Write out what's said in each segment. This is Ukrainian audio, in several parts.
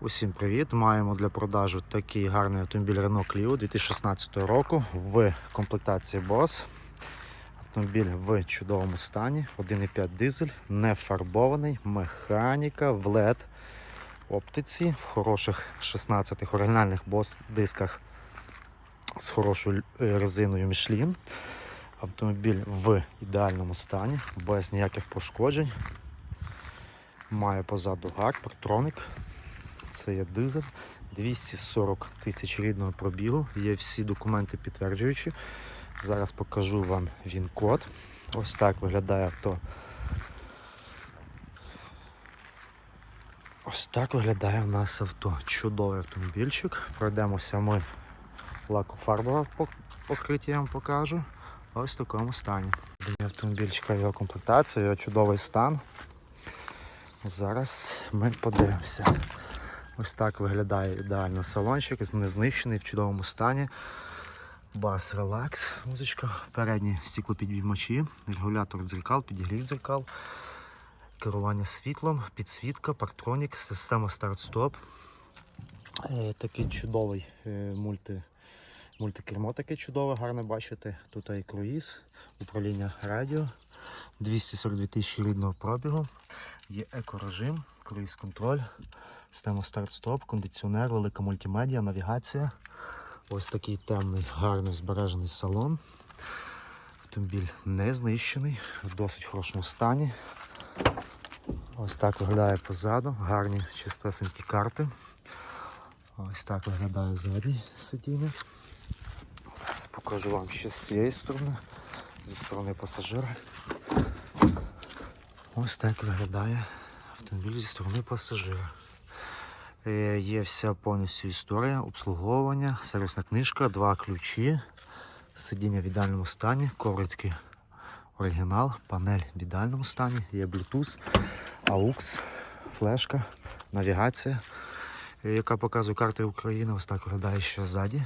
Усім привіт! Маємо для продажу такий гарний автомобіль Renault Clio 2016 року в комплектації Boss. Автомобіль в чудовому стані, 1,5 дизель, не фарбований, механіка в LED оптиці, в хороших 16 оригінальних Boss дисках з хорошою е, резиною Michelin. Автомобіль в ідеальному стані, без ніяких пошкоджень. Має позаду гак, партроник. Це є дизель, 240 тисяч рідного пробігу. Є всі документи підтверджуючі. Зараз покажу вам він код. Ось так виглядає авто. Ось так виглядає в нас авто. Чудовий автомобільчик. Пройдемося ми лакофарбове пок- покриття, я вам покажу. Ось в такому стані. Автомобільчика його комплектація, його чудовий стан. Зараз ми подивимося. Ось так виглядає ідеально салончик, незнищений в чудовому стані. Бас релакс, музичка, передні стіклопідіймачі, регулятор дзеркал, підігрів дзеркал, керування світлом, підсвітка, парктронік, система старт-стоп. Е, Такий чудовий е, мульти, мультикермо таке чудове, гарне бачите. Тут і круїз, управління радіо, 242 тисячі рідного пробігу, є екорежим, круїз-контроль. Система старт-стоп, кондиціонер, велика мультимедіа, навігація. Ось такий темний, гарний збережений салон. Автомобіль не знищений, в досить хорошому стані. Ось так виглядає позаду, гарні чистесенькі карти. Ось так виглядає задній сидіння. Зараз покажу вам ще з цієї сторони, зі сторони пасажира. Ось так виглядає автомобіль зі сторони пасажира. Е, Є вся повністю історія, обслуговування, сервісна книжка, два ключі, сидіння в ідеальному стані, коврицький оригінал, панель в ідеальному стані, є Bluetooth, AUX, флешка, навігація, е, яка показує карти України. Ось так виглядає ще ззаді.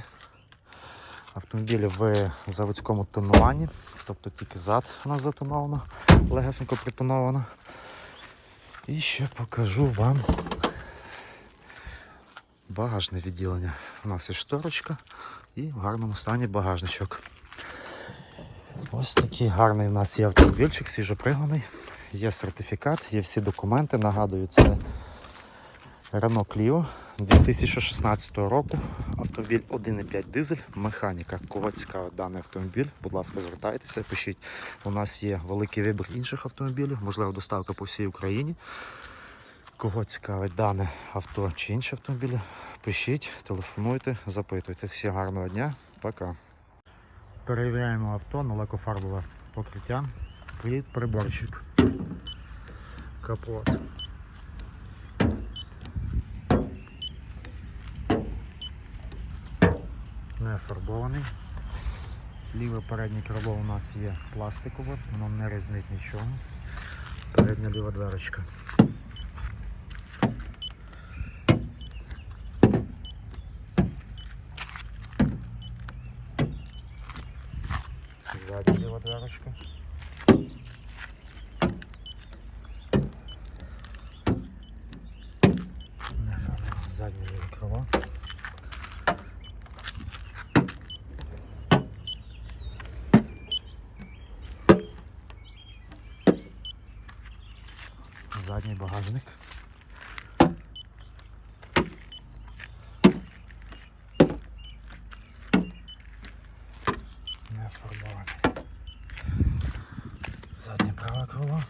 Автомобіль в заводському тонуванні, тобто тільки зад у нас затоновано, легесенько притоновано. І ще покажу вам багажне відділення. У нас є шторочка і в гарному стані багажничок. Ось такий гарний у нас є автомобільчик, свіжопригнаний. Є сертифікат, є всі документи. Нагадую, це Renault Clio 2016 року. Автомобіль 1,5 дизель, механіка. Цікавить даний автомобіль, будь ласка, звертайтеся, пишіть. У нас є великий вибір інших автомобілів, можливо, доставка по всій Україні. Кого цікавить дане авто чи інші автомобілі, пишіть, телефонуйте, запитуйте. Всім гарного дня, пока. Перевіряємо авто на лакофарбове покриття. При- Приборчик. Капот. Не фарбований. Ліве переднє крило у нас є пластикове, воно не різнить нічого. Передня ліва дверочка. Задня ліва дверочка. Фарбоване. Заднє ліве. Задній багажник. Не фарбований. Заднє праве крило.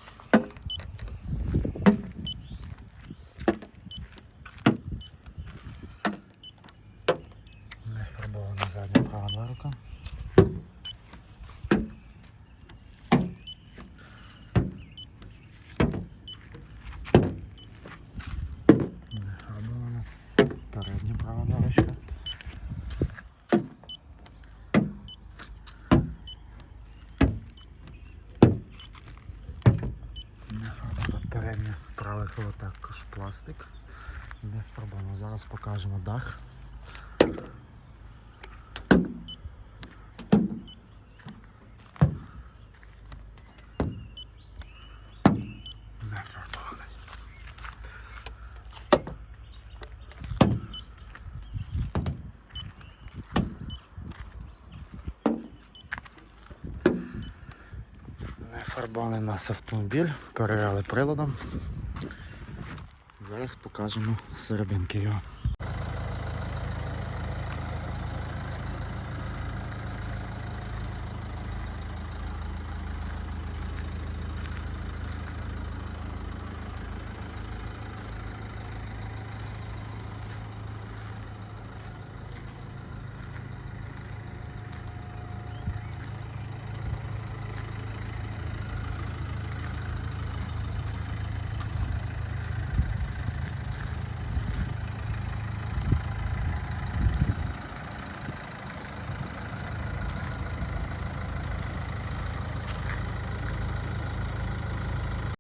Не фарбована задня права дверка. Не фарбована. Передня права дверочка. Не Переднє праве крило також пластик. Не проблема. Зараз покажемо дах. Не фарбований. Фарбали нас автомобіль, перевели приладом. Зараз покажемо серединки його.